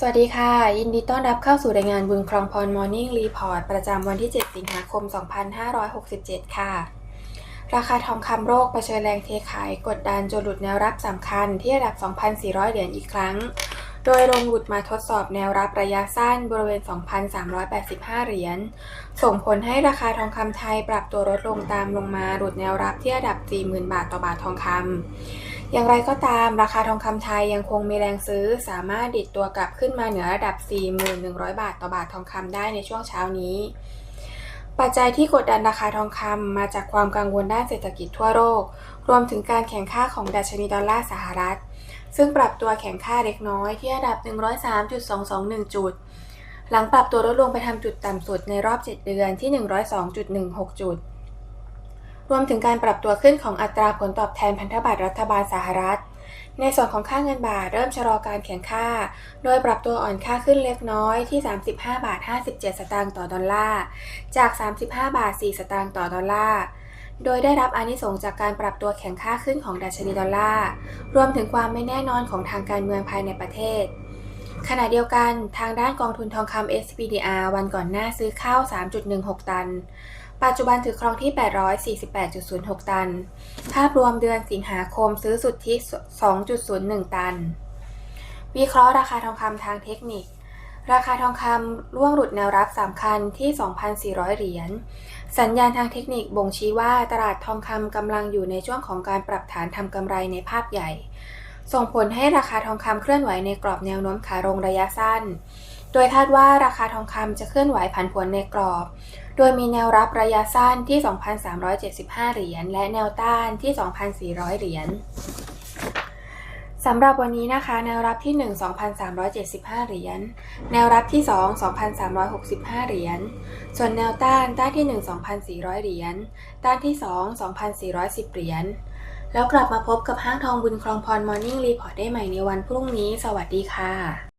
สวัสดีค่ะ ยินดีต้อนรับเข้าสู่รายงานบุญครองพรมอร์นิ่งรีพอร์ตประจำวันที่ 7 สิงหาคม 2567 ค่ะ ราคาทองคำโลกเผชิญแรงเทขาย กดดันจนหลุดแนวรับสำคัญที่ระดับ 2,400 เหรียญอีกครั้ง โดยลงหลุดมาทดสอบแนวรับระยะสั้นบริเวณ 2,385 เหรียญ ส่งผลให้ราคาทองคำไทยปรับตัวลดลงตามลงมาหลุดแนวรับที่ระดับ 40,000 บาทต่อบาททองคำ อย่างไรก็ตามราคาทองคำไทยยังคงมีแรงซื้อ สามารถดิดตัวกลับขึ้นมาเหนือระดับ 4,100 บาทต่อบาททองคำได้ในช่วงเช้านี้ปัจจัยที่กดดันราคาทองคำมาจากความกังวลด้านเศรษฐกิจทั่วโลก รวมถึงการแข่งข้าของดัชนีดอลลาร์สหรัฐ ซึ่งปรับตัวแข่งค่าเล็กน้อยที่ระดับ 103.221 จุด หลังปรับตัวลดลงไปทำจุดต่ำสุดในรอบ 7 เดือนที่ 102.16 จุด รวมถึงการปรับตัวขึ้นของอัตราผลตอบแทนพันธบัตรรัฐบาลสหรัฐ ในส่วนของค่าเงินบาทเริ่มชะลอการแข่งค่า โดยปรับตัวอ่อนค่าขึ้นเล็กน้อยที่ 35 บาท 57 สตางค์ต่อดอลลาร์ จาก 35 บาท 4 สตางค์ต่อดอลลาร์ โดยได้รับอานิสงส์จากการปรับตัวแข่งค่าขึ้นของดัชนีดอลลาร์ รวมถึงความไม่แน่นอนของทางการเมืองภายในประเทศ ขณะเดียวกันทางด้านกองทุนทองคำ SPDR วันก่อนหน้าซื้อเข้า3.16 ตัน ปัจจุบันถือครองที่ 848.06 ตัน ภาพรวมเดือนสิงหาคมซื้อสุดทธิ2.01 ตัน วิเคราะห์ราคาทองคำทางเทคนิค ราคาทองคำล่วงหลุดแนวรับสำคัญที่ 2,400 เหรียญ สัญญาณทางเทคนิคบ่งชี้ว่าตลาดทองคำกำลังอยู่ในช่วงของการปรับฐานทำกำไรในภาพใหญ่ ส่งผลให้ราคาทองคำเคลื่อนไหวในกรอบแนวโน้มขาลงระยะสั้น โดยคาดว่าราคาทองคำจะเคลื่อนไหวผันผวนในกรอบ โดยมีแนวรับระยะสั้นที่ 2,375 เหรียญและแนวต้านที่ 2,400 เหรียญ สำหรับวันนี้นะคะ แนวรับที่ 1 2,375 เหรียญ แนวรับที่ 2 2,365 เหรียญ ส่วนแนวต้าน ต้านที่ 1 2,400 เหรียญ ต้านที่ 2 2,410 เหรียญ แล้วกลับมาพบกับห้างทองบุญครองพรมอร์นิ่งรีพอร์ตได้ใหม่ในวันพรุ่งนี้ สวัสดีค่ะ